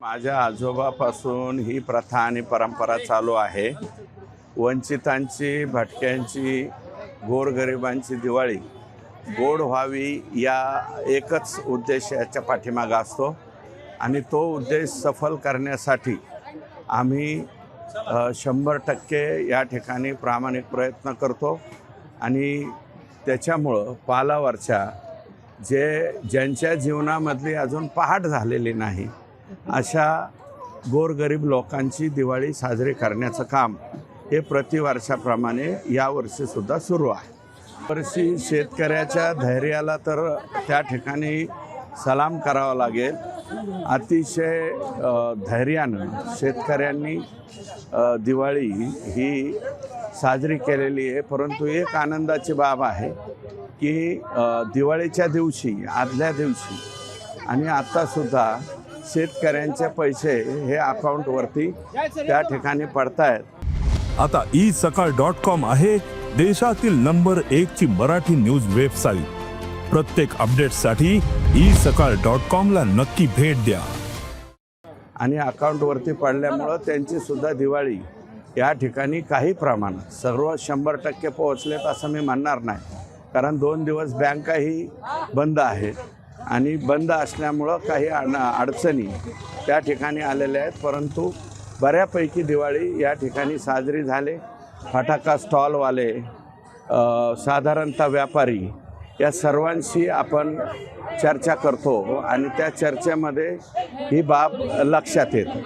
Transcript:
माझ्या आजोबापासून ही प्रथा आणि परंपरा चालू आहे. वंचितांची भटक्यांची गोरगरिबांची दिवाळी गोड व्हावी या एकच उद्देश याच्या पाठीमागं असतो. आणि तो उद्देश सफल करण्यासाठी आम्ही शंभर टक्के या ठिकाणी प्रामाणिक प्रयत्न करतो. आणि त्याच्यामुळं पालावरच्या जे ज्यांच्या जीवनामधली अजून पहाट झालेली नाही अशा गोरगरीब लोकांची दिवाळी साजरी करण्याचं काम हे प्रतिवर्षाप्रमाणे यावर्षीसुद्धा सुरू आहे. वर्षी शेतकऱ्याच्या धैर्याला तर त्या ठिकाणी सलाम करावा लागेल. अतिशय धैर्यानं शेतकऱ्यांनी दिवाळी ही साजरी केलेली आहे. परंतु एक आनंदाची बाब आहे की दिवाळीच्या दिवशी आदल्या दिवशी आणि आत्तासुद्धा शेतकऱ्यांचे पैसे हे अकाउंटवरती त्या ठिकाणी पडतायत. आता ई सकाळ डॉट कॉम आहे देशातील नंबर एक ची मराठी न्यूज वेबसाईट प्रत्येक अपडेटसाठी ई सकाळ डॉट कॉम ला नक्की भेट द्या. आणि अकाउंटवरती पडल्यामुळं त्यांची सुद्धा दिवाळी या ठिकाणी काही प्रमाणात सर्व शंभर टक्के पोहोचलेत असं मी म्हणणार नाही. कारण दोन दिवस बँकाही बंद आहेत आणि बंद असल्यामुळं काही अड अडचणी त्या ठिकाणी आलेल्या आहेत. परंतु बऱ्यापैकी दिवाळी या ठिकाणी साजरी झाले. फटाका स्टॉलवाले साधारणतः व्यापारी या सर्वांशी आपण चर्चा करतो आणि त्या चर्चेमध्ये ही बाब लक्षात येते.